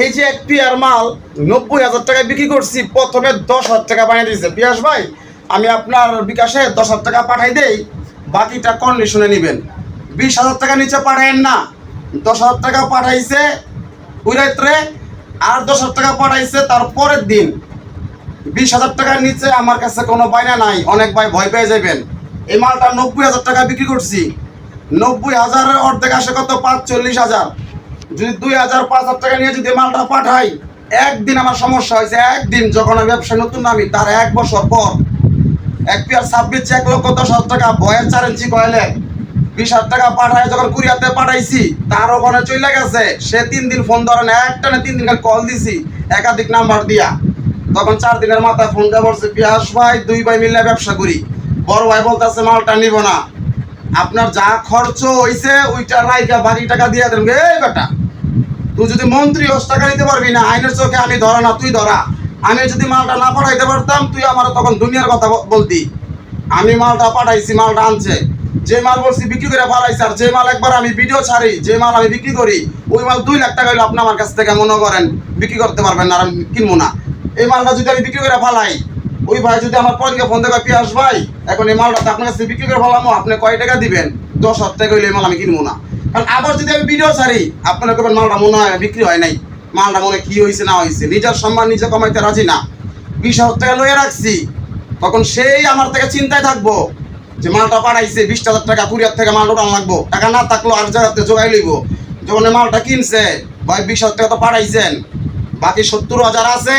এই যে এক পিয়ার মাল নব্বই হাজার টাকায় বিক্রি করছি, প্রথমে দশ হাজার টাকা বানিয়ে দিয়েছে। পিয়াস ভাই, আমি আপনার বিকাশে দশ হাজার টাকা পাঠাই দেই, বাকিটা কন্ডিশনে নেবেন। বিশ হাজার টাকা নিচে পাঠাইন না। দশ হাজার টাকা পাঠাইছে ওই রাত্রে, আর দশ হাজার টাকা পাঠাইছে তার পরের দিন। বিশ হাজার টাকার নিচে আমার কাছে কোনো বায়না নাই, অনেক ভাই ভয় পেয়ে যাবেন এই মালটা নব্বই হাজার টাকা বিক্রি করছি। নব্বই হাজারের অর্ধেক আসে কত? পাঁচ চল্লিশ হাজার। যদি দুই হাজার পাঁচ হাজার টাকা নিয়ে যদি মালটা পাঠাই, একদিন আমার সমস্যা হয়েছে, একদিন যখন আমি ব্যবসা নতুন নামি, তার এক বছর পর এক পেয়ার ছাব্বিশ, এক লক্ষ দশ হাজার টাকা বয়ের চার ইঞ্চি বিশ হাজার টাকা পাঠায় যখন কুরিয়াতে পাঠাইছি, তার ওখানে চলে গেছে। সে তিন দিন ফোন ধরেন না, একটা না তিন দিন কল দিছি, একাধিক নাম্বার দিয়া। তখন চার দিনের মাথায় ফোন দিয়ে বলছে, পিয়াস ভাই, দুই ভাই মিলে ব্যবসা করি। বড় ভাই বলতেছে, মালটা নিব না। আপনার যা খরচ হইছে, ওইটা রাইকা বাকি টাকা দিয়ে দেন এই বেটা। তুই যদি মন্ত্রী হস, টাকা নিতে পারবি না। আইনের চোখে আমি ধরা না, তুই ধরা। আমি যদি মালটা না পাঠাইতে পারতাম, তুই আমার তখন দুনিয়ার কথা বলতি। আমি মালটা পাঠাইছি, মালটা আনছে। যে মাল বলছি বিক্রি করে পাঠাইছি আর যে মাল একবার আমি ভিডিও ছাড়ি, যে মাল আমি বিক্রি করি, ওই মাল দুই লাখ টাকা হইলে আপনি আমার কাছ থেকে, মনে করেন, বিক্রি করতে পারবেন না, আর আমি কিনবো না। এই মালটা যদি আমি বিক্রি করে ফালাই, ওই ভাই যদি আমার পরকে ফোন দেবে, পিয়াস ভাই, এখন এই মালটা আপনার কাছে বিক্রি করে ফেলামো, আপনি কয় টাকা দিবেন? দশ হাজার টাকা হইলে এই মাল আমি কিনবো না। কারণ আবার যদি আমি ভিডিও ছাড়ি, আপনারা কেবল মালটা মনে হয় বিক্রি হয় নাই। মালটা মনে কি হয়েছে না হয়েছে নিজের সম্মান নিজে কমাইতে রাজি না। বিশ হাজার টাকা লয়ে রাখছি। তখন সেই আমার থেকে চিন্তায় থাকব যে মালটা পাঠাইছে, বিশ হাজার টাকা কুড়িয়ার থেকে মাল উঠান লাগবো। টাকা না থাকল আর জায়গাতে জোগাই লইব। যখন মালটা কিনছে, ভাই বিশ হাজার টাকা তো পাঠাইছেন। বাকি সত্তর হাজার আছে।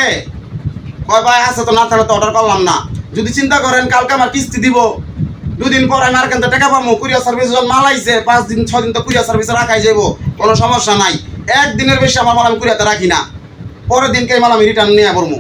কয় ভাই আছে তো না থাকলে তো অর্ডার করলাম না। যদি চিন্তা করেন, কালকে আমার কিস্তি দিব। দুদিন পর আমি আর কেন টাকা পাবো কুরিয়ার সার্ভিস যখন মাল আইছে, পাঁচ দিন ছ দিন তো কুরিয়ার সার্ভিস রাখাই যাব কোনো সমস্যা নাই। একদিনের বেশি আমার মাল আমি কুরিয়াতে রাখি না। পরের দিনকে মাল আমি রিটার্ন নিয়ে পড়ব